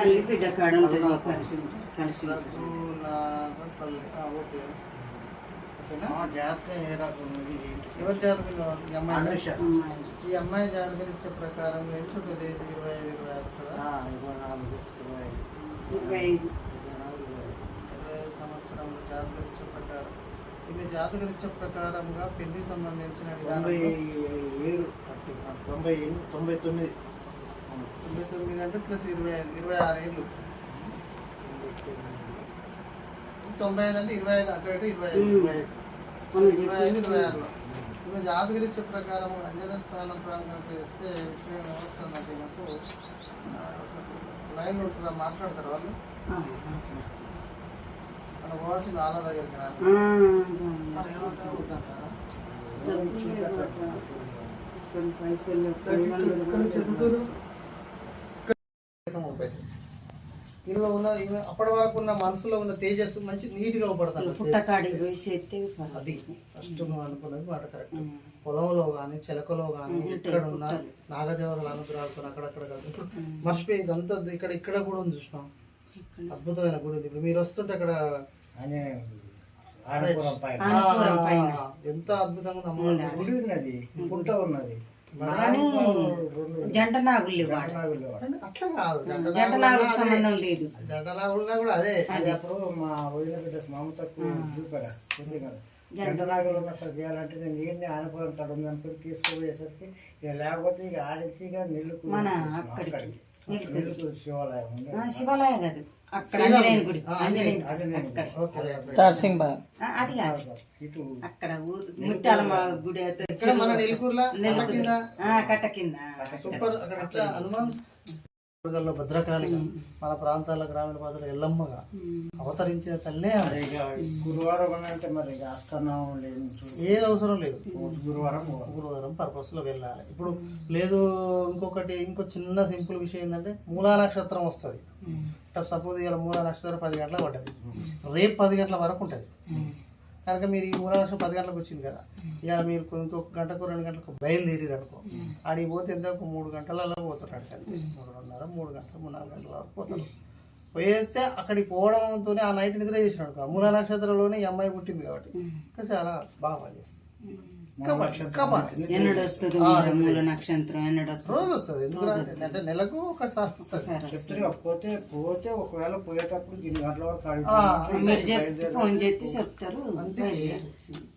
తల్లి బిడ్డ కాడ ఉంటుంది కలిసి ఉంటారు కలిసి ఓకే. ఏ రకం ఉంది? ఏంటి? ఎవరి జాతకం కావాలి? ఈ అమ్మాయి. ఈ అమ్మాయి జాతకం ఇచ్చే ప్రకారం ఎంత ఉంటుంది? ఇరవై ఐదు ఇరవై ఆరు కదా? ఆ, ఇరవై నాలుగు ఇరవై ఐదు. ఇరవై ఐదు. ఇరవై నాలుగు ఇరవై ఐదు. ఇరవై ఐదు సంవత్సరంలో జాతకం ఇచ్చే ప్రకారం. ఈమె జాతకం ఇచ్చే ప్రకారంగా పెళ్ళికి సంబంధించిన తొంభై విధానం ఏడు తొంభై తొంభై తొమ్మిది. తొంభై తొమ్మిది అంటే ప్లస్ ఇరవై ఐదు ఇరవై ఆరు ఏళ్ళు. తొంభై ఐదు అంటే ఇరవై ఐదు అటు ఇరవై ఐదు. ఇరవై ఐదు. ఇరవై ఆరులో. ఈమె జాతకరీత్య ప్రకారం అంజన స్థానం ప్రాంతానికి వేస్తే విషయం నాకు లైన్ ఉంటుందా? మాట్లాడతారు వాళ్ళు? మనం పోవాల్సింది వాళ్ళ దగ్గరికి మరి ఏమంటారు వద్దంటారా పైసలు ముప్పై ఇందులో ఉన్న అప్పటి వరకు ఉన్న మనసులో ఉన్న తేజస్సు మంచి నీట్గా చేస్తే అది ఫస్ట్ నువ్వు అనుకున్నది మాట కరెక్ట్. పొలంలో కానీ చిలకలో కానీ ఎక్కడ ఉన్న. నాగదేవతల అనుగ్రహాలతో అక్కడక్కడ కాదు. ఇప్పుడు మర్చిపోయి ఇదంతా ఇక్కడ ఇక్కడ కూడా ఉంది చూసినాం అద్భుతమైన గుడి ఉంది. ఇప్పుడు మీరు వస్తుంటే అక్కడ ఆంజనేయ ఆనపురం పైన. ఆనపురం పైన. ఆ, ఎంత అద్భుతంగా గుడి. ఉన్నది పుట్ట ఉన్నది. రెండు జంట నాగులు వాడు. అట్లా కాదు జంట జంట నాగులకు అదే. సంబంధం లేదు. జంట నాగులున్నా కూడా అదే. అది. అప్పుడు మా వదిన బిడ్డకు మమతకు చూపాడా? ఉంది కదా. గంట నాగులు. ఉన్నప్పుడు చేయాలంటే నేను ఏంటి ఆనపురం కాడ ఉంది అనుకుని తీసుకుపోయేసరికి ఇక లేకపోతే ఇక ఆడించి ఇక నిలుకు మన అక్కడికి. శివాలయం ఉంది ఆ, శివాలయం కాదు. అక్కడ ఆంజనేయుని గుడి. ఆంజనేయుని ఆంజనేయుని అక్కడ ఓకే. ఆ, అది కాదు. అక్కడ ఊరు ముత్యాలమ్మ గుడి మన కట్ట కింద? సూపర్. అక్కడ హనుమాన్ భద్రకాళిగా మన ప్రాంతాల గ్రామీణ ప్రాంతాల ఎల్లమ్మగా అవతరించిన తల్లే గురువారం అంటే మరి ఆస్థానం లేదు. ఏది అవసరం లేదు. గురువారం. గురువారం పర్పస్లో వెళ్ళాలి. ఇప్పుడు లేదు ఇంకొకటి ఇంకో చిన్న సింపుల్ విషయం ఏంటంటే మూలా నక్షత్రం వస్తుంది. సపోజ్ ఇవాళ మూలా నక్షత్రం పది గంటలకు పడ్డది. రేపు పది గంటల వరకు ఉంటుంది. కనుక మీరు ఈ మూడు నక్షత్రం పది గంటలకు వచ్చింది కదా. ఇక మీరు ఇంకొక గంటకు రెండు గంటలకు బయలుదేరారు అనుకో. ఆడికి పోతే ఎంత? మూడు గంటలలో పోతారు అడికి మూడున్నర మూడు గంటలు మూడు నాలుగు గంటల వరకు పోతారు పోయేస్తే అక్కడికి పోవడంతోనే ఆ నైట్ నిద్ర చేసినాడు అనుకో. మూలా నక్షత్రంలోనే ఈ అమ్మాయి పుట్టింది కాబట్టి. ఇంకా చాలా బాగా పనిచేస్తుంది. పని- ఎన్నడు వస్తుంది మూల నక్షత్రం ఎన్నడు రోజు వస్తుంది? అంటే నెలకు ఒకసారి వస్తుంది. పోతే పోతే ఒకవేళ పోయేటప్పుడు గంటల వరకు ఆడి మీరు చెప్తే ఫోన్ చేస్తే చెప్తారు అందుకే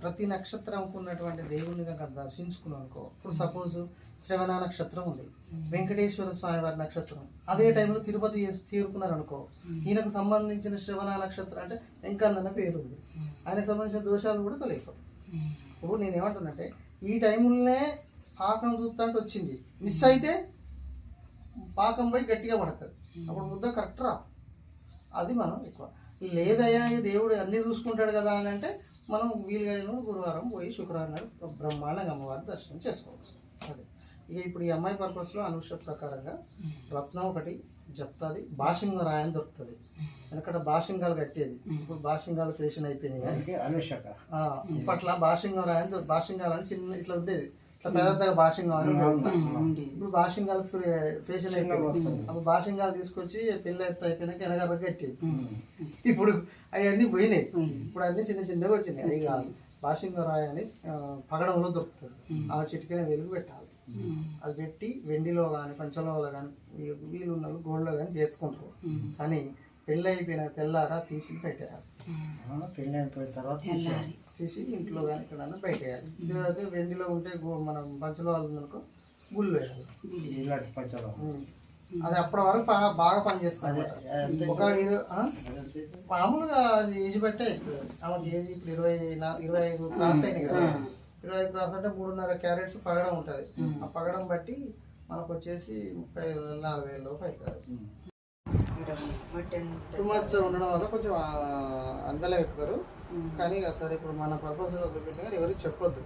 ప్రతి నక్షత్రంకు ఉన్నటువంటి దేవుడిని కనుక దర్శించుకున్నాం అనుకో ఇప్పుడు సపోజ్ శ్రవణ నక్షత్రం ఉంది వెంకటేశ్వర స్వామి వారి నక్షత్రం అదే టైంలో తిరుపతి చేరుకున్నారు అనుకో ఈయనకు సంబంధించిన శ్రవణ నక్షత్రం అంటే వెంకన్న పేరు ఉంది ఆయనకు సంబంధించిన దోషాలు కూడా తొలగిపోతాయి. ఇప్పుడు నేను ఏమంటానంటే ఈ టైంలోనే పాకం చూస్తాంటే వచ్చింది. మిస్ అయితే పాకం పోయి గట్టిగా పడుతుంది. అప్పుడు ముద్ద కరెక్ట్ రా? అది మనం ఎక్కువ. లేదయ్యా దేవుడు అన్నీ చూసుకుంటాడు కదా అని అంటే మనం వీలుగా గురువారం పోయి శుక్రవారం నాడు బ్రహ్మాండంగా అమ్మవారిని దర్శనం చేసుకోవచ్చు. అదే. ఇక ఇప్పుడు ఈ అమ్మాయి పర్పస్లో అనుష ప్రకారంగా రత్నం ఒకటి చెప్తుంది భాషంగా రాయని దొరుకుతుంది. వెనకట బాషింగాలు కట్టేది. ఇప్పుడు బాషింగాలు ఫేషన్ దానికి అనుషక. ఇప్పట్లో బాషింగం రాయని బాషింగాలు అని చిన్న ఇట్లా ఉండేది. ఇట్లా పెద్దగా బాషింగం అని. ఇప్పుడు బాషింగాలు ఫేషన్ అయిపోయింది. అప్పుడు బాషింగాలు తీసుకొచ్చి పెళ్ళి ఎత్తు అయిపోయినాక వెనకాల కట్టేది. ఇప్పుడు అవన్నీ పోయినాయి. ఇప్పుడు అన్ని చిన్న చిన్నగా వచ్చినాయి. అవి కాదు. బాషింగ రాయి అని ఆ, పగడంలో దొరుకుతుంది. ఆ చిటికనే వెలుగు పెట్టాలి. అది పెట్టి వెండిలో కానీ పంచలోలో కానీ వీలు ఉన్న గోల్డ్లో కానీ చేర్చుకుంటారు. కానీ పెళ్ళి అయిపోయిన తెల్లారా తీసి పెట్టేయాలి. పెళ్ళి అయిపోయిన తర్వాత. తీసి ఇంట్లో కానీ ఎక్కడన్నా బయటేయాలి ఇదైతే వెండిలో ఉంటే మనం పంచలో వాళ్ళు అనుకో గుళ్ళు వేయాలి. ఇలాంటి పంచలో. అది అప్పటి వరకు బాగా- బాగా పనిచేస్తుంది ఒక? మామూలుగా ఏజ్ బట్టే అవుతుంది. ఆమెకి ఏజ్ ఇప్పుడు ఇరవై ఇరవై ఐదు క్రాస్ అయినాయి కదా. ఇరవై ఐదు క్రాస్ అంటే మూడున్నర క్యారెట్స్ పగడం ఉంటుంది. ఆ పగడం బట్టి మనకు వచ్చేసి ముప్పై ఐదు వేలు నాలుగు వేల లోపు అవుతుంది. టూ మచ్ ఉండడం వల్ల కొంచెం అందలం ఎక్కుతారు. కానీ సరే ఇప్పుడు మన పర్పస్లో కానీ ఎవరికి చెప్పొద్దు.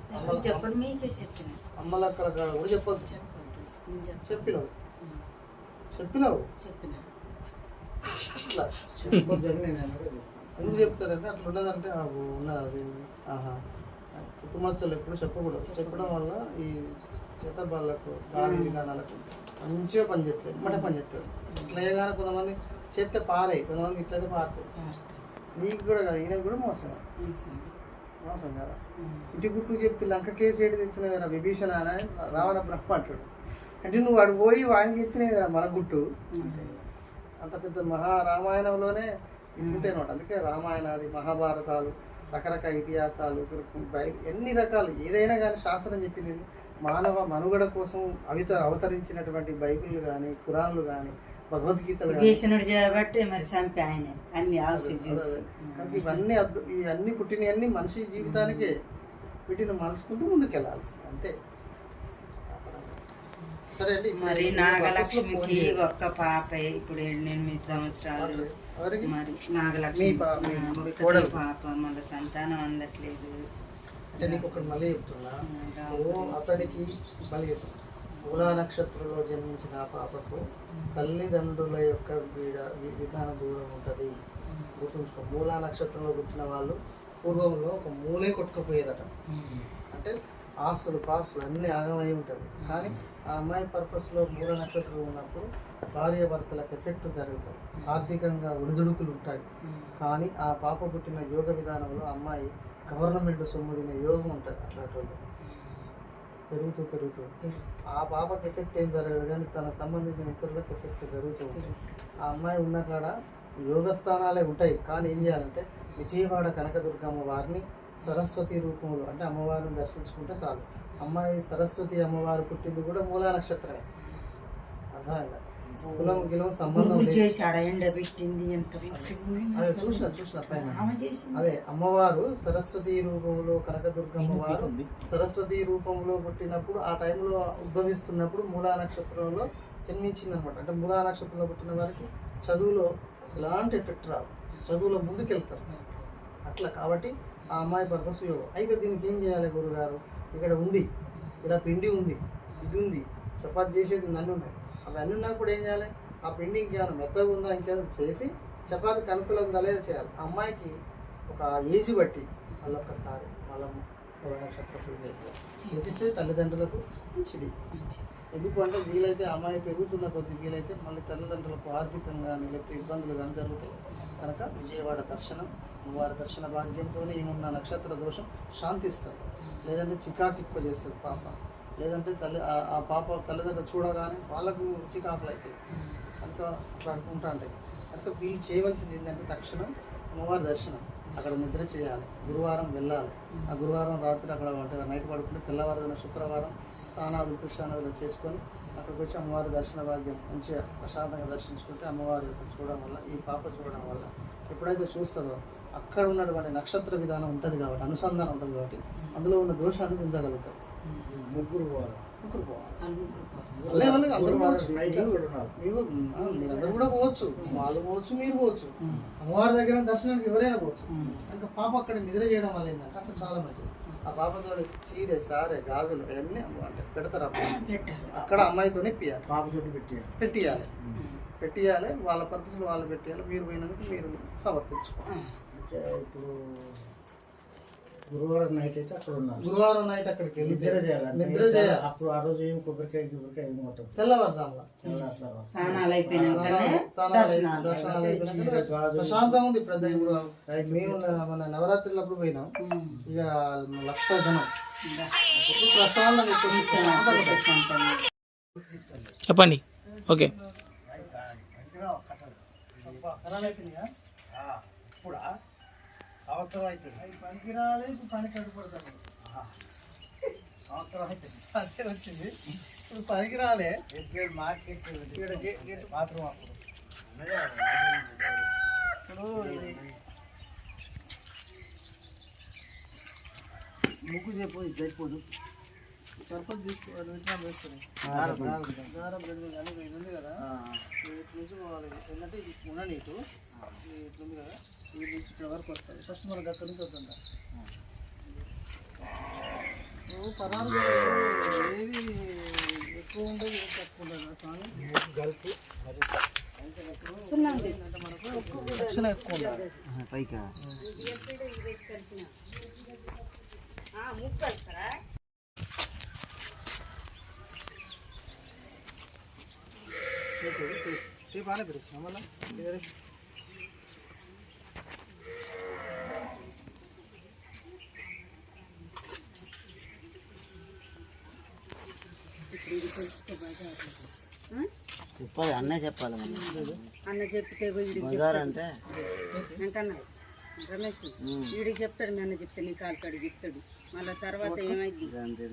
అమ్మలక్కల కాడ చెప్పొద్దు. చెప్పొద్దు. చెప్పినావు. చెప్పినావు. నేను అనలేదు. ఎందుకు చెప్తారంటే అట్లా ఉన్నదంటే ఆ, ఉన్నది అది. ఆహా. కుటుంబాలు ఎప్పుడు చెప్పకూడదు. చెప్పడం వల్ల ఈ చేత బాళ్ళకు గాలి విధానాలకు మంచిగా పని చేస్తుంది ఎమ్మటే పని చేస్తుంది ఇట్లా చేయగానే కొంతమంది చేస్తే పారాయి కొంతమంది ఇట్లయితే పారుతుంది నీకు కూడా కదా ఈయనకు కూడా మోసం. మోసం. కదా? ఇటు గుట్టు చెప్పి లంక కేసు ఏడు తెచ్చిన కదా విభీషణ అని రావణ బ్రహ్మ అంటాడు. అంటే నువ్వు వాడు పోయి వాడిని చెప్పినవి కదా మన గుట్టు. అంత. పెద్ద మహా రామాయణంలోనే ఇట్లుంటే అనమాట. అందుకే రామాయణాది మహాభారతాలు రకరకాల ఇతిహాసాలు ఎన్ని రకాలు ఏదైనా కానీ శాస్త్రం చెప్పింది? మానవ మనుగడ కోసం అవిత అవతరించినటువంటి బైబిల్ కానీ ఖురాన్లు కానీ భగవద్గీతలు కానీ భీషణుడు చేయబట్టి మరి చంపి ఆయన అన్ని ఆవుసి చూసి. కనుక ఇవన్నీ ఇవన్నీ పుట్టినవన్నీ మనిషి జీవితానికే వీటిని మనసుకుంటూ ముందుకెళ్ళాల్సింది అంతే. సరే అండి మరి నాగలక్ష్మికి. ఒక్క పాప ఇప్పుడు ఎనిమిది సంవత్సరాలు. మరి నాగలక్ష్మి. పాప మళ్ళీ సంతానం అందట్లేదు. అంటే నీకు ఒకటి మళ్ళీ చెప్తున్నా. అతనికి మళ్ళీ చెప్తున్నా. మూలా నక్షత్రంలో జన్మించిన ఆ పాపకు తల్లిదండ్రుల యొక్క వీడ విధాన దూరం ఉంటుంది. గుర్తుంచుకో మూలా నక్షత్రంలో పుట్టిన వాళ్ళు పూర్వంలో ఒక మూలే కొట్టుకుపోయేదట. అంటే ఆస్తులు పాస్తులు అన్నీ ఆగమై ఉంటుంది. కానీ ఆ అమ్మాయి పర్పస్లో మూల నక్షత్రం ఉన్నప్పుడు భార్య భర్తలకు ఎఫెక్ట్ జరుగుతుంది. ఆర్థికంగా ఒడిదుడుకులు ఉంటాయి. కానీ ఆ పాప పుట్టిన యోగ విధానంలో అమ్మాయి గవర్నమెంట్ సొమ్ము తినే యోగం ఉంటుంది అట్లాంటి వాళ్ళు పెరుగుతూ పెరుగుతూ ఆ పాపకి ఎఫెక్ట్ ఏం జరగదు కానీ తనకు సంబంధించిన ఇతరులకు ఎఫెక్ట్ జరుగుతూ ఉంటుంది ఆ అమ్మాయి ఉన్న కాడ యోగ స్థానాలే ఉంటాయి. కానీ ఏం చేయాలంటే విజయవాడ కనకదుర్గమ్మ వారిని సరస్వతి రూపంలో అంటే అమ్మవారిని దర్శించుకుంటే చాలు. అమ్మాయి సరస్వతి అమ్మవారు పుట్టింది కూడా మూలా నక్షత్రమే. అర్థమైందా? కులం గిలం సంబంధం పెట్టింది? ఎంత అదే చూసిన చూసిన పైన. ఆమె చేసింది. అదే అమ్మవారు సరస్వతి రూపంలో కనకదుర్గమ్మ వారు సరస్వతి రూపంలో పుట్టినప్పుడు ఆ టైంలో ఉద్భవిస్తున్నప్పుడు మూలా నక్షత్రంలో జన్మించింది అనమాట అంటే మూలా నక్షత్రంలో పుట్టిన వారికి చదువులో ఎలాంటి ఎఫెక్ట్ రాదు చదువులో ముందుకెళ్తారు. అట్లా కాబట్టి ఆ అమ్మాయి పర్పస్ యోగం అయితే దీనికి ఏం చేయాలి గురుగారు? ఇక్కడ ఉంది. ఇలా పిండి ఉంది ఇది ఉంది. చపాతి చేసేది నన్ను ఉన్నాయి అవన్నీ ఉన్నప్పుడు ఏం చేయాలి? ఆ పిండి ఇంకేమైనా మెత్తగా ఉందా ఇంకేమైనా చేసి చపాతి కనుకలో ఉందా లేదా చేయాలి. ఆ అమ్మాయికి ఒక ఏజ్ బట్టి మళ్ళొక్కసారి మళ్ళీ నక్షత్ర పూజ చేపిస్తే తల్లిదండ్రులకు మంచిది. ఎందుకంటే వీలైతే అమ్మాయి పెరుగుతున్న కొద్ది వీలైతే మళ్ళీ తల్లిదండ్రులకు ఆర్థికంగా లేకపోతే ఇబ్బందులు కానీ జరుగుతాయి కనుక విజయవాడ దర్శనం వారి దర్శన భాగ్యంతోనే ఏమున్న నక్షత్ర దోషం శాంతిస్తారు లేదంటే చికాకు ఎక్కువ చేస్తుంది పాప. లేదంటే తల్లి ఆ- పాప తల్లిదండ్రులు చూడగానే వాళ్ళకు చికాకులు అవుతాయి కనుక అట్లా అనుకుంటా ఉంటాయి. కనుక వీళ్ళు చేయవలసింది ఏంటంటే తక్షణం అమ్మవారి దర్శనం. అక్కడ నిద్ర చేయాలి. గురువారం వెళ్ళాలి. ఆ గురువారం రాత్రి అక్కడ అంటే నైట్ పడుకుంటే తెల్లవారున శుక్రవారం స్నానాలు కృష్ణానదులు చేసుకొని అక్కడికి వచ్చి అమ్మవారి దర్శన భాగ్యం మంచిగా ప్రశాంతంగా దర్శించుకుంటే అమ్మవారి చూడడం వల్ల ఈ పాప చూడడం వల్ల ఎప్పుడైతే చూస్తుందో అక్కడ ఉన్నటువంటి నక్షత్ర విధానం ఉంటుంది కాబట్టి అనుసంధానం ఉంటుంది కాబట్టి అందులో ఉన్న దోషాన్ని పొందగలుగుతారు ముగ్గురు పోవాలి. ముగ్గురు పోవాలి. అందరూ పోవచ్చు. నైట్ మీరు మీరందరూ కూడా పోవచ్చు. వాళ్ళు పోవచ్చు మీరు పోవచ్చు. అమ్మవారి దగ్గర దర్శనానికి ఎవరైనా పోవచ్చు. ఇంకా పాప అక్కడ నిద్ర చేయడం వల్ల ఏంటంటే అట్లా చాలా మంచిది. ఆ పాపతో చీరే సారే గాజులు అవన్నీ అంటే పెడతారు అక్కడ అమ్మాయితోనే పియాలి పాప చుట్టూ పెట్టారు. పెట్టియాలి. పెట్టియాలి. వాళ్ళ పర్పస్లో వాళ్ళు పెట్టియాలి. మీరు పోయినందుకు మీరు సమర్పించుకోవాలి. ఇప్పుడు గురువారం నైట్ అయితే అక్కడ ఉన్నారు గురువారం నైట్ అక్కడికి వెళ్ళి నిద్ర చేయాలి. నిద్ర చేయాలి. అప్పుడు ఆ రోజు ఏం కొబ్బరికాయ కొబ్బరికాయ ఏం కొట్టదు తెల్లవారుజామున. తెల్లారుతారు స్నానాలు ఉంది ఇప్పుడు ఇప్పుడు మేము మన నవరాత్రులప్పుడు పోయినాం. ఇక లక్ష జనం. ఉంటుంది. చెప్పండి. ఓకే. అయిపోయినాయా? సంవత్సరం అవుతుంది అవి పనికిరాలే ఇప్పుడు పని కట్టుబడతాను సంవత్సరం అవుతుంది అదే వచ్చింది. ఇప్పుడు పనికిరాలే. ఎప్పుడు మార్కెట్ బాత్రూమ్ అప్పుడు. ఇప్పుడు ముగ్గు చెప్పు సరిపోదు. పర్పస్ తీసుకోవాలి విత్తనాలు వేసుకొని దారం దారం. దారం రెండు కానీ ఇది ఉంది కదా. ఇటు నుంచి పోవాలి? ఏంటంటే ఇది ఉండని ఇటు ఇది ఇటు ఉంది కదా? వరకు వస్తుంది. ఫస్ట్ మనకు అక్కడి నుంచి ఎక్కువ ఉండదు తక్కువ ఉండదు కానీ గల్పు రక్షణ ఎక్కువ ఉండాలి. పైకా? పాలే పెరుగుతున్నా మళ్ళీ చెప్పాలి అన్నే చెప్పాలి అన్న చెప్తే అంటే? రమేష్ వీడికి చెప్తాడు మీ అన్న చెప్తే నీ కాలు కాడికి చెప్తాడు. మళ్ళీ తర్వాత ఏమైంది? అంతే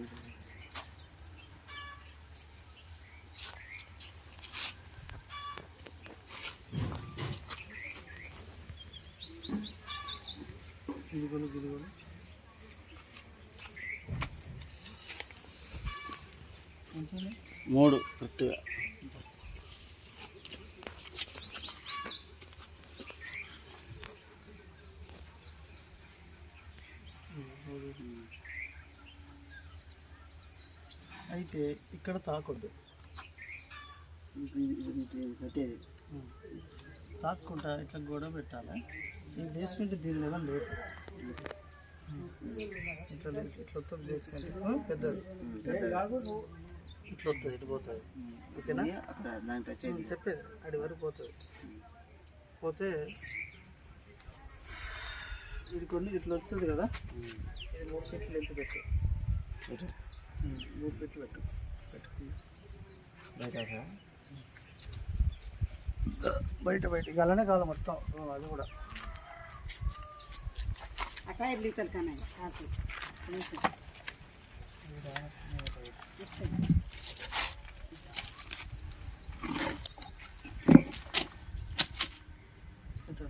ఇదిగోను ఇదిగోను మూడు కరెక్ట్గా. అయితే ఇక్కడ తాకొద్దు పెట్టేది. తాక్కుంటా ఇట్లా గొడవ పెట్టాలి? ఈ బేస్మెంట్ దీని మీద లేదు. ఇట్లా లేదు. ఇట్లా పెద్దది. ఇట్లా వస్తుంది ఇటు పోతుంది. ఓకేనా? చెప్పేది అడి వరకు పోతుంది. పోతే ఇది కొన్ని ఇట్లా వస్తుంది కదా. ఇది మూడు ఫీట్లు ఎంత పెట్టు. మూడు ఫీట్లు పెట్టు. పెట్టుకుని బయట బయట బయట. ఇక అలానే కాదు మొత్తం. అది కూడా. అటా ఇల్లు ఇతలు కన్నా కాదు కొంచెం. ఇటు.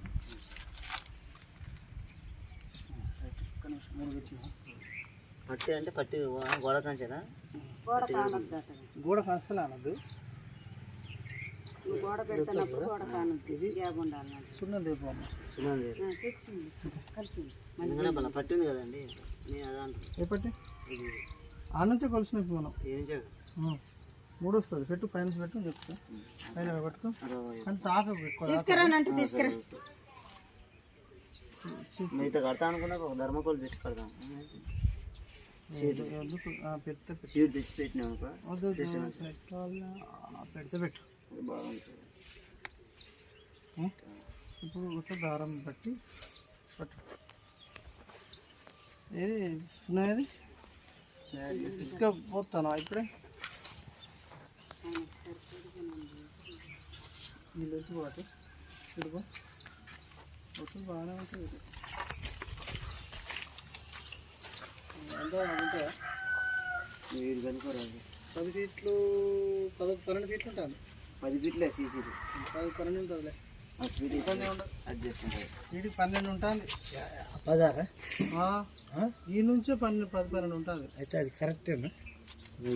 రైట్. ఒక్క నిమిషం మూడు పెట్టినా పట్టి అంటే పట్టి గోడ కంచేనా గోడ కానొద్దు అసలు గోడ పెడుతున్నప్పుడు గోడ కానొద్దు. ఇది గ్యాప్ ఉండాలి నాకు. సున్నం దీపం అమ్మ. సున్నం ఆ, తెచ్చింది. కలిసింది. ఎందుకంటే మన పట్టి ఉంది కదండి. నేను అదే అంటున్నా. ఏ పట్టి? ఆ నుంచే కొలిసిన మనం. ఏం ఉమ్. మూడు వస్తుంది పెట్టు పైన పెట్టు చెప్తా. పైన పట్టుకో. అరవై. కానీ తాక. తీసుకురానంటే తీసుకురా. మిగతా కడతా అనుకున్నా ఒక ధర్మకోల్ పెట్టి కడతాం ఎందుకు? ఆ, పెడితే పెట్టు. సీట్ తెచ్చి పెట్టినాం అనుకో వద్దు, వద్దు, పెట్టాలా? ఆ, పెడితే పెట్టు అది బాగుంటుంది ఉం? ఇప్పుడు ఒక దారం బట్టి పట్టు ఏది ఉన్నది ఇసుక పోతాను ఇప్పుడే నీళ్ళు వచ్చి పోటు చూడుకో వచ్చి బాగానే ఉంటుంది ఇది. ఎంత ఉంటుందా వీడు కనుకోరాదు పది ఫీట్లు పదకొండు పన్నెండు ఫీట్లు ఉంటుంది పది ఫీట్లే సీసీలు పది పన్నెండు ఉంటుంది ఆ ఫీట్ ఇబ్బంది ఉండదు అడ్జస్ట్ ఉంటుంది వీడికి పన్నెండు ఉంటుంది. పదారా ఈ నుంచే పన్నెండు పది పన్నెండు ఉంటుంది. అయితే అది కరెక్టేనా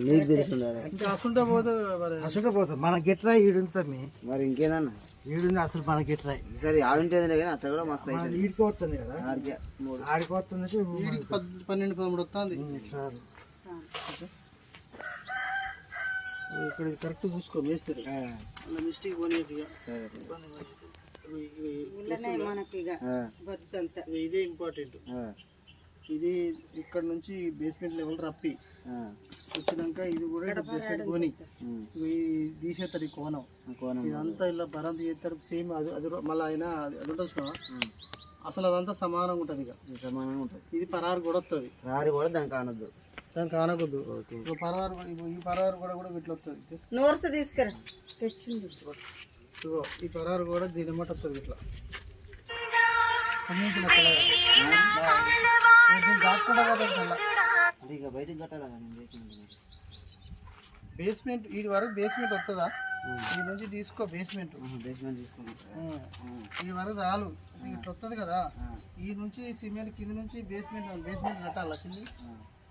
మీకు తెలిసి ఇంకా అసలుంటే పోతే మరి అసలు పోతాం మనకి ఎట్రా ఈడుంది సార్ మీ. మరి ఇంకేదన్నా ఈడుంది అసలు మనకి ఎట్రా సరే ఆడుంటేది కానీ అట్లా కూడా మస్తు ఈడికి వస్తుంది కదా. ఆడికే మూడు. ఆడికి వస్తుంది వీడికి పన్నెండు పదమూడు వస్తుంది సార్ ఇక్కడ ఇది కరెక్ట్ చూసుకో మేస్తారు. అలా మిస్టేక్ పోనీయదు ఇక. సరే. ఇదే ఇంపార్టెంట్ ఇది ఇక్కడ నుంచి బేస్మెంట్ లెవెల్ రప్పి. వచ్చినాక ఇది కూడా ఇవి తీసేస్తారు ఈ కోణం. కోణం ఇదంతా ఇలా బరంత చేస్తారు సేమ్ అది అది మళ్ళీ అయినా అది ఉంటుంది అసలు అదంతా సమానంగా ఉంటుంది ఇక. సమానంగా ఉంటుంది. ఇది పరారు కూడా వస్తుంది రారి కూడా దానికి అనొద్దు దానికి ఆనకొద్దు ఇప్పుడు పరవారు కూడా- ఇగో ఈ పరవారు కూడా కూడా ఇట్లా వస్తుంది నోర్స్ తీసుకురా. తెచ్చింది. ఇగో ఈ పరారు కూడా దీని ఎమ్మట వస్తుంది ఇట్లా. దాచుకుంటా ఇక బయటకు కట్టాలి నేను. బేస్మెంట్ ఈ వరకు బేస్మెంట్ వస్తుందా ఈ నుంచి తీసుకో బేస్మెంట్ బేస్మెంట్ తీసుకుంటా. ఈ వరకు చాలు. ఇట్లా వస్తుంది కదా? ఈ నుంచి సిమెంట్ కింద నుంచి బేస్మెంట్ బేస్మెంట్ కట్టాలా కింద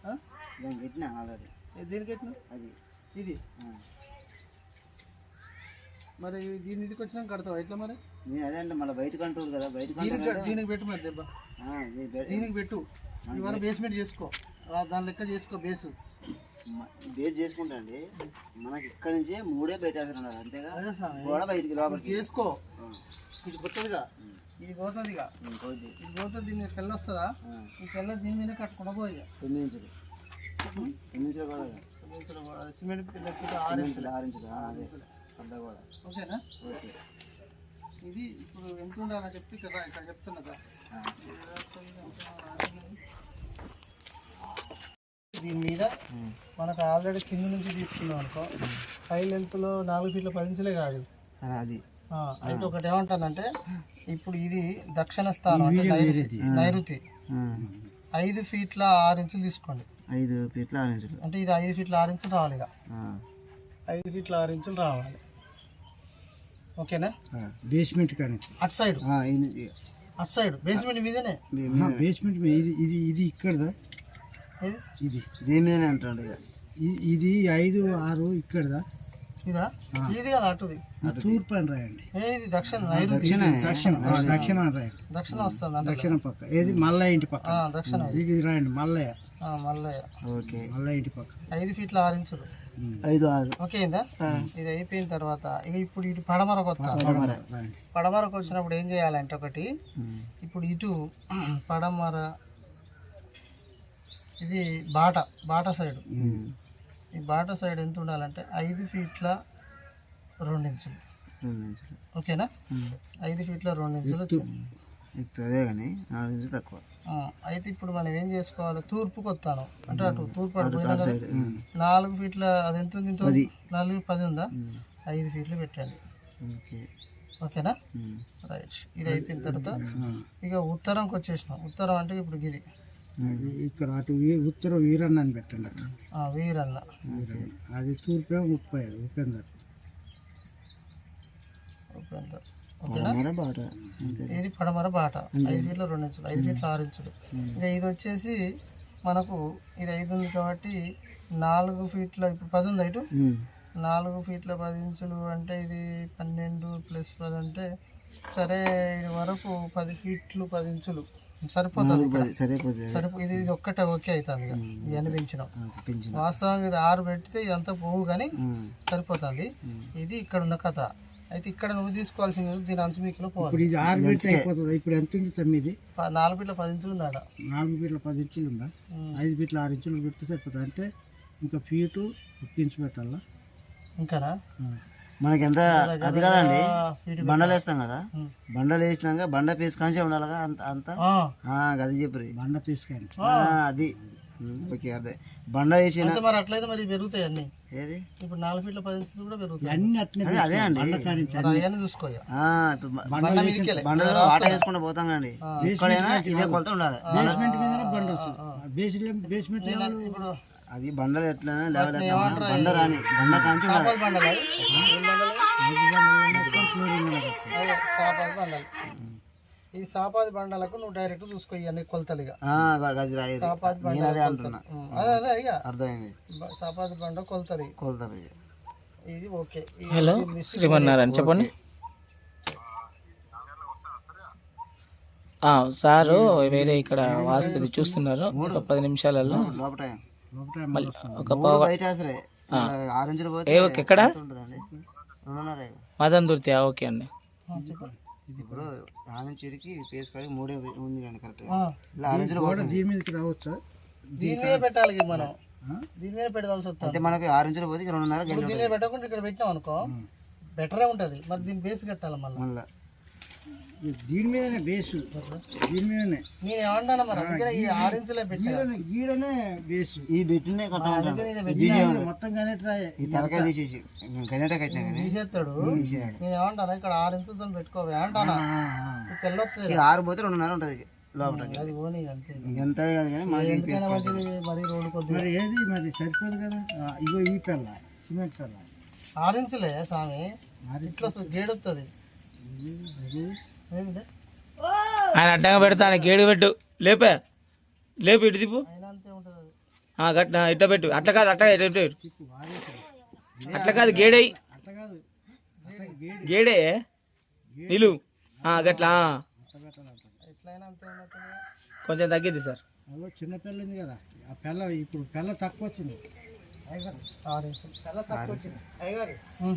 ఆ? దానికి పెట్టినా ఆల్రెడీ దేనికి ఎట్లా అది. ఇది. మరి దీని ఇంటికి వచ్చినాక కడతావా? ఎట్లా మరి? నేను అదే అంటే మళ్ళీ బయటకు అంటారు కదా బయటకు దీనికి పెట్టు మరి దెబ్బ. దీనికి పెట్టు. వరకు బేస్మెంట్ చేసుకో. దాని లెక్క చేసుకో బేసు బేస్ చేసుకుంటా అండి. మనకి ఇక్కడ నుంచే మూడే బయట వేస్తున్నారు అంతేగా. గోడ బయటికి లోపలికి. చేసుకో. ఇది పోతుందిగా ఇది పోతుంది ఇక. ఉమ్, పోద్ది. ఇది పోతుంది దీని తెల్ల వస్తుందా? ఈ తెల్ల దీని మీద కట్టుకుండా పోయి తొమ్మిది ఇంచులు. తొమ్మిది ఇంచులు కూడా కాదు. ఇంచులు కూడా సిమెంట్ ఆరు ఇంచులు. ఆరు ఇంచులు. ఆ, అదే. అంతా కూడా ఓకేనా? ఓకే. ఇది ఇప్పుడు ఎంత ఉండాలని చెప్పి ఇక్కడ రా- ఇక్కడ చెప్తున్నా సార్. దీని మీద మనకు ఆల్రెడీ కింద నుంచి తీసుకున్నాం అనుకో. హై లెంత్లో నాలుగు ఫీట్ల పది ఇంచులే కాదు. అది. అయితే ఒకటి ఏమంటానంటే ఇప్పుడు ఇది దక్షిణ స్థానం అంటే నైరుతి నైరుతి. ఐదు ఫీట్ల ఆరు ఇంచులు తీసుకోండి. ఐదు ఫీట్ల ఆరు ఇంచులు. అంటే ఇది ఐదు ఫీట్ల ఆరు ఇంచులు రావాలి ఇక. ఐదు ఫీట్ల ఆరు ఇంచులు రావాలి. ఓకేనా? బేస్మెంట్ కానీ. అటు సైడ్ అటు సైడ్ బేస్మెంట్ మీదనే? బేస్మెంట్ ఇది ఇది ఇది ఇక్కడదా? ఏది ఇది. దీని మీదనే అంటాడు ఇక. ఇది ఐదు ఆరు ఇక్కడదా? ఇదా? ఇది కదా అటుది. తూర్పు అని రాయండి. ఏది దక్షిణ దక్షిణ. దక్షిణ. దక్షిణ. అని రాయండి. దక్షిణ వస్తుంది దక్షిణ పక్క. ఏది? మల్లయ్య ఇంటి పక్క. ఆ, దక్షిణ ఇది. ఇది రాయండి మల్లయ్య. ఆ, మల్లయ్య. ఓకే. మల్లయ్య ఇంటి పక్క. ఐదు ఫీట్ల ఆరు ఇంచులు. ఐదు ఆరు. ఓకే ఇందా ఇది అయిపోయిన తర్వాత ఇక ఇప్పుడు ఇటు పడమరకు వస్తాను పడమరకు వచ్చినప్పుడు ఏం చేయాలంటే ఒకటి ఇప్పుడు ఇటు పడమర ఇది బాట బాట సైడ్. ఈ బాట సైడ్ ఎంత ఉండాలంటే ఐదు ఫీట్ల రెండు ఇంచులు. ఓకేనా? ఐదు ఫీట్ల రెండు ఇంచులు అదే కానీ నాలుగు ఇంచులు తక్కువ. అయితే ఇప్పుడు మనం ఏం చేసుకోవాలి? తూర్పుకి వస్తాను. అంటే అటు తూర్పు అటు నాలుగు ఫీట్ల అది ఎంత ఉంది? నాలుగు పది ఉందా? ఐదు ఫీట్లు పెట్టండి. ఓకే. ఓకేనా. రైట్. ఇది అయిపోయిన తర్వాత ఇక ఉత్తరంకి వచ్చేసినాం. ఉత్తరం అంటే ఇప్పుడు ఇది అది ఇక్కడ అటు ఉత్తర వీరన్న అని పెట్టండి అక్కడ. ఆ, వీరన్న. అది తూర్పేమో ముప్పై ఉపేందర్. ఉపేందర్. ఇది పడమర బాట. ఐదు ఫీట్ల రెండు ఇంచులు ఐదు ఫీట్ల ఆరు ఇంచులు. ఇక ఇది వచ్చేసి మనకు ఇది ఐదు ఉంది కాబట్టి నాలుగు ఫీట్ల ఇప్పుడు పది ఉంది ఇటు. నాలుగు ఫీట్ల పది ఇంచులు అంటే ఇది పన్నెండు ప్లస్ పది అంటే సరే ఇది వరకు పది ఫీట్లు పది ఇంచులు. సరిపోతుంది సరిపోతుంది. సరిపో ఇది ఇది ఒక్కటే ఓకే అవుతుంది ఇక. ఇవన్నీ పెంచినాం పెంచిన వాస్తవంగా ఇది ఆరు పెడితే ఇదంతా పోవు కానీ. సరిపోతుంది. ఇది ఇక్కడ ఉన్న కథ. అయితే ఇక్కడ నువ్వు తీసుకోవాల్సింది దీని అంచు మీకులో పోవాలి. ఇప్పుడు ఇది ఆరు ఫీట్స్ అయిపోతుంది. ఇప్పుడు ఎంత ఉంది సార్ మీది? ప- నాలుగు ఫీట్ల పది ఇంచులు ఉంది ఆడ నాలుగు ఫీట్ల పది ఇంచులు ఉందా. ఐదు ఫీట్ల ఆరు ఇంచులు పెడితే సరిపోతుంది. అంటే ఇంకా ఫీటు ఒక ఇంచు పెట్టాలా? ఇంకానా? మనకి ఎంత అది కదండి బండలు వేస్తాం కదా. బండలు వేసినాక బండ పీస్ కాంచే ఉండాలిగా అంత అంత? ఆ, ఆ, అది చెప్పు బండ పీస్ కానీ అది. ఓకే అదే బండ వేసిన అయితే మరి అట్లయితే మరి పెరుగుతాయి అన్ని. ఏది? ఇప్పుడు నాలుగు ఫీట్ల పది ఇంచులు కూడా పెరుగుతాయి. అన్ని అదే అండి. అవన్నీ మీదకెళ్ళే. బండలో వాటర్ వేసుకుంటూ పోతాం కండి ఎక్కడైనా ఇదే కొలత ఉండాలి. బేస్మెంట్ బండ వస్తుంది. బేస్మెంట్ ఇప్పుడు అది బండలు ఎత్తామా? బండ కాంచి ఈ సాపాది బండలకు నువ్వు డైరెక్ట్ చూసుకో ఇవన్నీ కొలతలుగా. సాపాది బండ అదే అదే ఇక. అర్థమైంది. సాపాది బండ కొలతలు. కొలతలు. ఇది ఓకే. ఈ- హలో శ్రీమన్నారాయణ చెప్పండి. ఆ, సారు వేరే ఇక్కడ వాస్తుంది చూస్తున్నారు. ఒక పది నిమిషాలలో. ఒక ఏ ఓకే ఎక్కడ. మదన్ దుర్తి ఓకే అండి. ఇప్పుడు ఆ నుంచి ఇడికి పేస్ కాడికి మూడే ఉంది కండి కరెక్ట్ ఆ, ఇలా ఆరు ఇంచులు పోతుంది. దీని మీదకి రావచ్చా? దీని మీద పెట్టాలి మనం. దీని మీద పెట్టాల్సి వస్తుంది. మనకి ఆరు ఇంచులు పోతే రెండున్నర గంట దీని మీద పెట్టకుండా ఇక్కడ పెట్టాం అనుకో బెటరే ఉంటది. మరి దీని బేస్ కట్టాలి మళ్ళీ. మళ్ళీ. దీని మీదనే బేసు దీని మీదనే. నేను ఏమంటాను మరి అందుకనే ఈ ఆరు ఇంచులే పెట్టా గీడనే బేసు ఈ బిట్టునే పెట్టినా. మొత్తం కానీ రాయే ఈ తలకాయ తీసేసి. గణేట కట్టినా కానీ. తీసేస్తాడు. నేను ఏమంటాను ఇక్కడ ఆరు ఇంచులతో పెట్టుకోవే అంటానా? పెళ్ళొస్తుంది ఇక ఆరు పోతే రెండున్నర ఉంటుంది ఎంత కాదు కానీ మరి రోడ్డు కొద్దిగా? మరి ఏది? మరి సరిపోదు కదా? ఇగో ఈ పెళ్ళ. సిమెంట్ పెళ్ళ. ఆరు ఇంచులే స్వామి. ఇట్లా వస్తుంది ఆయన అడ్డంగా పెడతాను గేడు పెట్టు. లేపే. లేపు ఇటు తిప్పు. అయినా అంతే ఉంటుంది అది. ఆ, గట్ట ఇట్ట పెట్టు. అట్లా కాదు అట్లా ఇట్ట పెట్టు. అట్లా కాదు గేడై గేడి. నిలు. ఆ, గట్లా కొంచెం తగ్గిద్ది సార్. అదో చిన్న పెళ్ళ ఉంది కదా. ఆ పెళ్ళ ఇప్పుడు పెళ్ళ తక్కువ వచ్చింది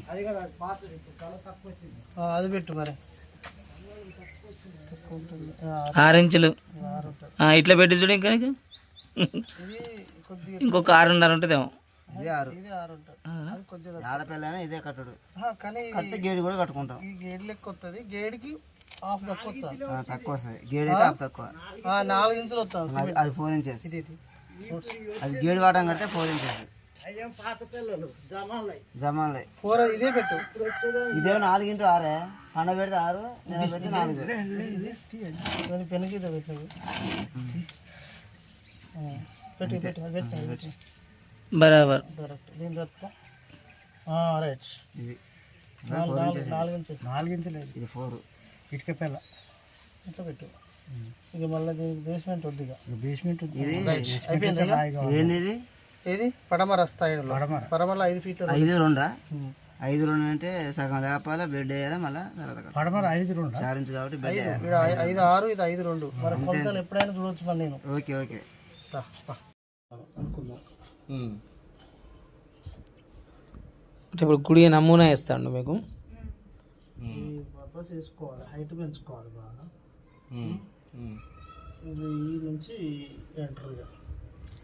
అది కదా అది పాతది ఇప్పుడు పెళ్ళ తక్కువ వచ్చింది ఆ, అది పెట్టు మరి తక్కువ ఉంటుంది. ఆ, ఆరు ఇంచులు. ఆరు ఉంటుంది ఆ, ఇట్లా పెట్టి చూడు ఇంకా ఇంకొక ఆరున్నర ఉంటుందేమో. ఇది ఆరు. ఇది ఆరు ఉంటుంది అది కొంచెం ఆడపిల్లైనా ఇదే కట్టుడు. కానీ గేడు కూడా కట్టుకుంటాం. ఈ గేడ్ లెక్క వస్తుంది గేడ్కి హాఫ్ ఆ, తక్కువ వస్తుంది. గేడు అయితే ఆపు తక్కువ. ఆ, నాలుగు ఇంచులు వస్తుంది అది ఫోర్ ఇంచెస్. అది గేడు వాడడం కడితే ఫోర్ ఇంచెస్. అయ్యేం పాత పిల్లలు జమాలై. జమాన్లే ఫోర్ ఇదే పెట్టు. ఇదే నాలుగింటూ ఆరే. పండ పెడితే ఆరు నెల పెడితే నాలుగు. పెనకి ఇది పెట్టు. ఆ, పెట్టు పెట్టు అది పెట్టు అది పెట్టు. బరాబర్. కరెక్ట్ దీని తర్వాత రైట్. ఇది. నాలుగు నాలుగు నాలుగు ఇంచెస్. నాలుగించు లేదు ఇది ఫోర్. ఇటుక పిల్ల. ఇట్లా పెట్టు. ఇక మళ్ళీ బేస్మెంట్ వద్దు ఇక. బేస్మెంట్ ఇది అయిపోయింది ఇక? ఏంది ఇది? ఏది? పడమర స్థాయిలో. పడమర. ఐదు ఫీట్లు ఐదు రెండా? ఐదు రెండు అంటే సగం లేపాలి బెడ్ వేయాలి మళ్ళీ తర్వాత. పడమర ఐదు రెండు? చార్ ఇంచు కాబట్టి బెడ్ వేయాలి. ఐదు ఆరు ఇది ఐదు రెండు. మరి కొలతలు ఎప్పుడైనా చూడొచ్చు మరి నేను. Okay okay. అనుకుందాం. అంటే ఇప్పుడు గుడి నమూనా ఇస్తాడు మీకు? ఈ పర్పస్ వేసుకోవాలి హైట్ పెంచుకోవాలి బాగా. ఇది ఈ నుంచి ఎంటర్గా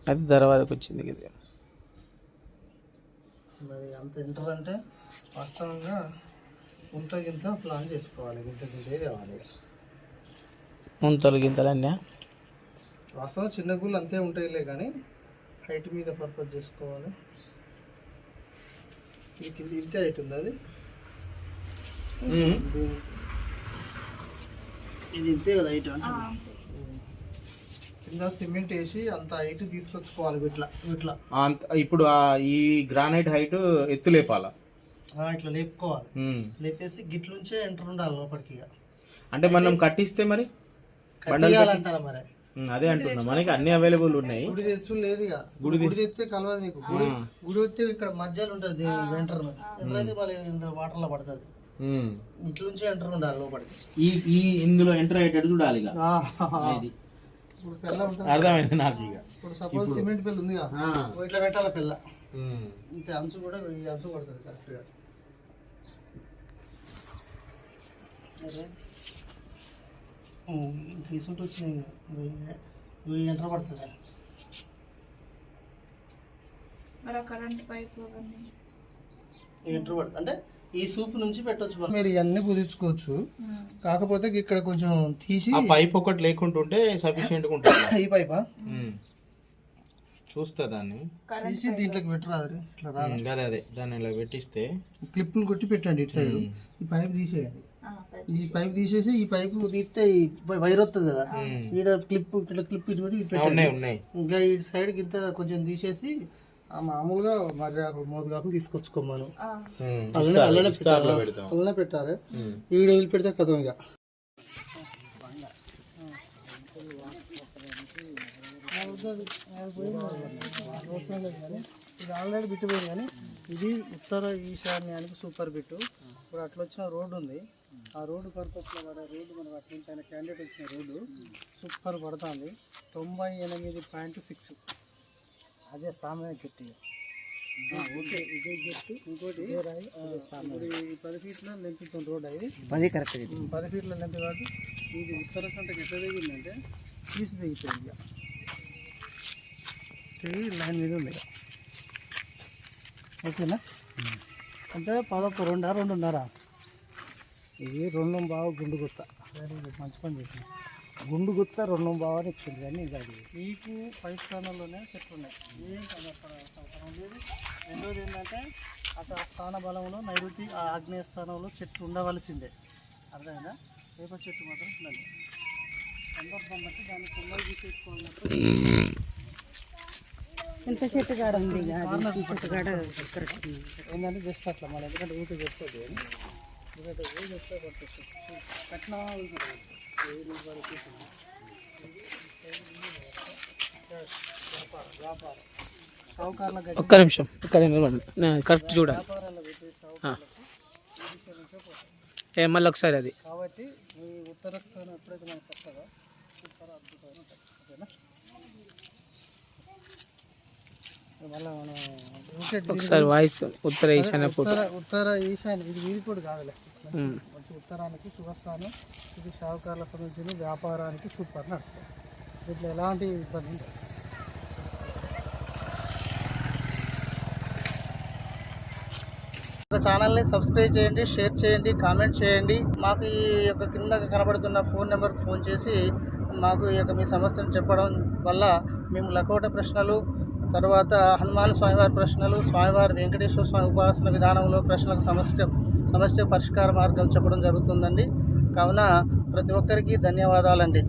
అది దర్వాజకు వచ్చింది ఇది మరి అంత ఎంటర్ అంటే వాస్తవంగా ఇంత గింత ప్లాన్ చేసుకోవాలి గింత గింత ఏది కావాలి ముంతలు గింతలన్నీ వాస్తవం చిన్న గుళ్ళు అంతే ఉంటాయిలే కానీ హైట్ మీద పర్పస్ చేసుకోవాలి. ఇది కింద ఇంతే హైట్ ఉంది అది? ఇది- ఇంతే కదా హైట్ కింద సిమెంట్ వేసి అంత హైట్ తీసుకొచ్చుకోవాలి ఇట్లా ఇట్లా. అంత ఇప్పుడు ఆ ఈ గ్రానైట్ హైట్ ఎత్తు లేపాల? ఆ, ఇట్లా లేపుకోవాలి. లేపేసి గిట్లుంచే ఎంటర్ ఉండాలి లోపలికి ఇక. అంటే మనం కట్టిస్తే మరి? కట్టియాలంటారా మరి? ఉమ్, అదే అంటున్నా. మనకి అన్ని అవైలబుల్ ఉన్నాయి. గుడి తెచ్చు లేదు ఇక. గుడి తెస్తే కలవదు నీకు. గుడి గుడి వస్తే ఇక్కడ మధ్యలో ఉంటుంది ఎంటర్ ఎంటర్ అయితే మళ్ళీ వాటర్లో పడుతుంది. ఉమ్. ఇట్లుంచే ఎంటర్ ఉండాలి లోపలికి. ఈ ఈ ఇందులో ఎంటర్ అయ్యేటట్టు చూడాలి ఇక. ఉంటుంది అర్థమైంది నాకు ఇక. ఇప్పుడు సపోజ్ సిమెంట్ పిల్ల ఉంది ఆ. ఇట్లా పెట్టాలి పిల్ల. ఇంత అంచు కూడా ఈ అంచు పడుతుంది కరెక్ట్గా తీసుకుంటూ వచ్చినాయి ఎంటర్ పడుతుంది? ఎంటర్ పడుతుంది? అంటే ఈ సూప్ నుంచి పెట్టవచ్చు మనం. మీరు ఇవన్నీ కుదిర్చుకోవచ్చు. కాకపోతే ఇక్కడ కొంచెం తీసి ఆ పైప్ ఒకటి లేకుంటుంటే సఫిషియెంట్ ఉంటుంది. ఈ పైపా. చూస్తా దాన్ని. తీసి దీంట్లోకి పెట్టరాదు ఇట్లా రా ఉమ్, అదే అదే. దాన్ని ఇలా పెట్టిస్తే. క్లిప్ని కొట్టి పెట్టండి ఇటు సైడ్. ఈ పైప్ తీసేయండి. ఈ పైప్ తీసేసి ఈ పైప్ తీస్తే ఈ వైర్ వస్తుంది కదా? ఈడ క్లిప్ ఇట్లా క్లిప్ ఇటు పెట్టి ఇటు పెట్టండి ఉన్నాయి ఉన్నాయి. ఇంకా ఈ సైడ్ గింత కొంచెం తీసేసి మామూలుగా మర్యాద మోదుగాకు తీసుకొచ్చుకోమను. అలానే ఇస్తార్లో పెట్టాలి. వదిలి పెడితే కథం ఇక. ఇది ఆల్రెడీ బిట్టు పోయింది కానీ ఇది ఉత్తర ఈశాన్యానికి సూపర్ బిట్టు. ఇప్పుడు అట్లా వచ్చిన రోడ్డు ఉంది. ఆ రోడ్డు పర్పస్లో పడే రోడ్డు మనకు అట్లా పైన క్యాండిడేట్ వచ్చిన రోడ్డు. సూపర్ పడుతుంది. తొంభై ఎనిమిది పాయింట్ సిక్స్. అదే సామాన్య చెట్టు ఓకే. ఇదే చెట్టు ఇంకోటి? ఇప్పుడు ఈ పది ఫీట్ల లెంత్ రోడ్ ఇది పది కరెక్ట్ ఉమ్, పది ఫీట్ల లెంత్ కాబట్టి ఇది ఉత్తర సంతకి ఎట్లా దిగిందంటే? తీసి దిగిపోయింది ఇక. లైన్ మీద ఉంది ఇక. ఓకేనా? అంటే పదొక్క రెండా రెండున్నర? ఇది రెండు బావ గుండు గుత్త. మంచి పని చేసింది. గుండు గుత్త రెండు బావ అని ఇచ్చింది కానీ ఇది అది. మీకు పై స్థానంలోనే చెట్లు ఉన్నాయి. ఏం అవసరం లేదు. రెండోది ఏంటంటే అక్కడ ఆ స్థాన బలంలో నైరుతి ఆ ఆగ్నేయ స్థానంలో చెట్లు ఉండవలసిందే. అర్థమైందా? వేప చెట్టు మాత్రం ఉండాలి సందర్భం బట్టి దాన్ని కొమ్మలు తీసేసుకోవాలన్నప్పుడు ఇంత చెట్టు కాడ ఉంది చెట్టు కాడ ఏంటంటే జస్ట్ అట్లా మన ఎందుకంటే ఊరికే చెప్తుంది ఎందుకంటే ఊరు చెప్తే కొట్టచ్చు కట్నా ఒక్క నిమిషం ఒక్క నిమిషం నేను కరెక్ట్ చూడాలి. ఏ మళ్ళీ ఒకసారి అది. కాబట్టి ఉత్తర స్థానం ఎప్పుడైతే మనకు వస్తుందో అద్భుతమైన ఓకేనా? ఒకసారి వాయిస్ ఉత్తర ఈశాన్య పూట ఉత్తర ఈశాన్య ఇది వీధి కూడా కాదులే ఉత్తరానికి శుభస్థానం ఇది షావుకారుల సంబంధించిన వ్యాపారానికి సూపర్ నడుస్తుంది. దీంట్లో ఎలాంటి ఇబ్బంది ఉండదు. ఛానల్ని సబ్స్క్రైబ్ చేయండి షేర్ చేయండి కామెంట్ చేయండి. మాకు ఈ యొక్క కింద కనబడుతున్న ఫోన్ నెంబర్కి ఫోన్ చేసి మాకు ఈ యొక్క మీ సమస్యను చెప్పడం వల్ల మేము లకోట ప్రశ్నలు తర్వాత హనుమాన్ స్వామివారి ప్రశ్నలు స్వామివారి వెంకటేశ్వర స్వామి ఉపాసన విధానంలో ప్రశ్నలకు సమస్య సమస్య పరిష్కార మార్గాలు చెప్పడం జరుగుతుందండి. కావున ప్రతి ఒక్కరికి ధన్యవాదాలండి.